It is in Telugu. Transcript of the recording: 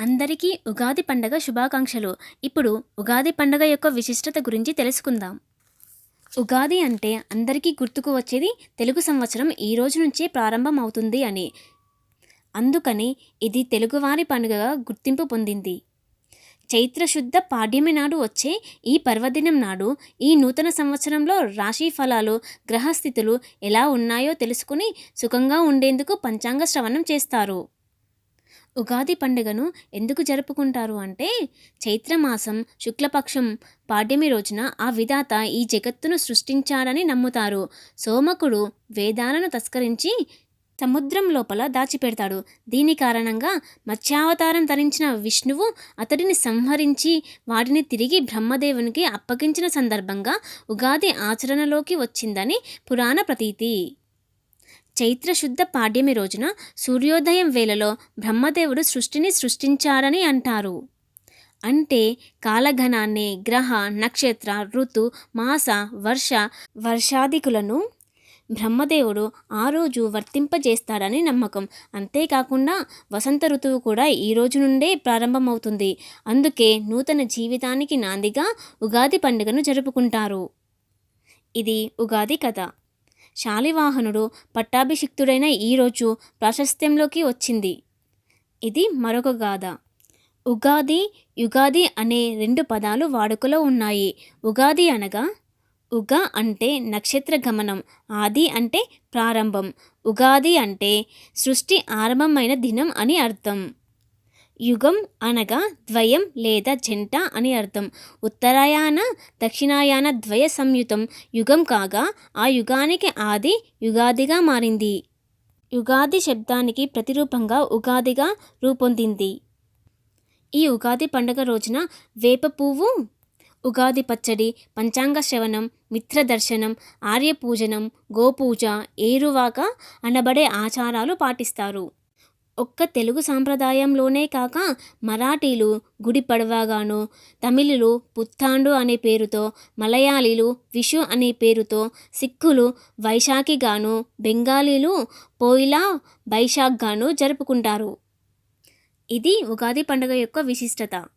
అందరికీ ఉగాది పండగ శుభాకాంక్షలు. ఇప్పుడు ఉగాది పండగ యొక్క విశిష్టత గురించి తెలుసుకుందాం. ఉగాది అంటే అందరికీ గుర్తుకు వచ్చేది తెలుగు సంవత్సరం ఈ రోజు నుంచే ప్రారంభం అవుతుంది అని. అందుకని ఇది తెలుగువారి పండుగగా గుర్తింపు పొందింది. చైత్రశుద్ధ పాడ్యమి నాడు వచ్చే ఈ పర్వదినం నాడు ఈ నూతన సంవత్సరంలో రాశి ఫలాలు గ్రహస్థితులు ఎలా ఉన్నాయో తెలుసుకుని సుఖంగా ఉండేందుకు పంచాంగ శ్రవణం చేస్తారు. ఉగాది పండుగను ఎందుకు జరుపుకుంటారు అంటే చైత్రమాసం శుక్లపక్షం పాడ్యమి రోజున ఆ విధాత ఈ జగత్తును సృష్టించాడని నమ్ముతారు. సోమకుడు వేదాలను తస్కరించి సముద్రం లోపల దాచిపెడతాడు. దీని కారణంగా మత్స్యావతారం ధరించిన విష్ణువు అతడిని సంహరించి వాటిని తిరిగి బ్రహ్మదేవునికి అప్పగించిన సందర్భంగా ఉగాది ఆచరణలోకి వచ్చిందని పురాణ ప్రతీతి. చైత్రశుద్ధ పాడ్యమి రోజున సూర్యోదయం వేళలో బ్రహ్మదేవుడు సృష్టిని సృష్టించారని అంటారు. అంటే కాలఘనాన్ని గ్రహ నక్షత్ర ఋతు మాస వర్ష వర్షాదికులను బ్రహ్మదేవుడు ఆ రోజు వర్తింపజేస్తాడని నమ్మకం. అంతేకాకుండా వసంత ఋతువు కూడా ఈ రోజు నుండే ప్రారంభమవుతుంది. అందుకే నూతన జీవితానికి నాందిగా ఉగాది పండుగను జరుపుకుంటారు. ఇది ఉగాది కథ. శాలివాహనుడు పట్టాభిషిక్తుడైన ఈరోజు ప్రాశస్త్యంలోకి వచ్చింది. ఇది మరొక గాథ. ఉగాది యుగాది అనే రెండు పదాలు వాడుకలో ఉన్నాయి. ఉగాది అనగా ఉగ అంటే నక్షత్ర గమనం ఆది అంటే ప్రారంభం ఉగాది అంటే సృష్టి ఆరంభమైన దినం అని అర్థం. యుగం అనగా ద్వయం లేదా జంట అని అర్థం. ఉత్తరాయాన దక్షిణాయాన ద్వయ సంయుతం. యుగం కాగా ఆ యుగానికి ఆది యుగాదిగా మారింది. యుగాది శబ్దానికి ప్రతిరూపంగా ఉగాదిగా రూపొందింది. ఈ ఉగాది పండుగ రోజున వేప పువ్వు ఉగాది పచ్చడి పంచాంగ శ్రవణం మిత్రదర్శనం ఆర్యపూజనం గోపూజ ఏరువాక అనబడే ఆచారాలు పాటిస్తారు. ఒక్క తెలుగు సాంప్రదాయంలోనే కాక మరాఠీలు గుడి పడవగాను తమిళులు పుత్తాండు అనే పేరుతో మలయాళీలు విషు అనే పేరుతో సిక్కులు వైశాఖిగాను బెంగాలీలు పోయిలా బైశాఖ్గాను జరుపుకుంటారు. ఇది ఉగాది పండుగ యొక్క విశిష్టత.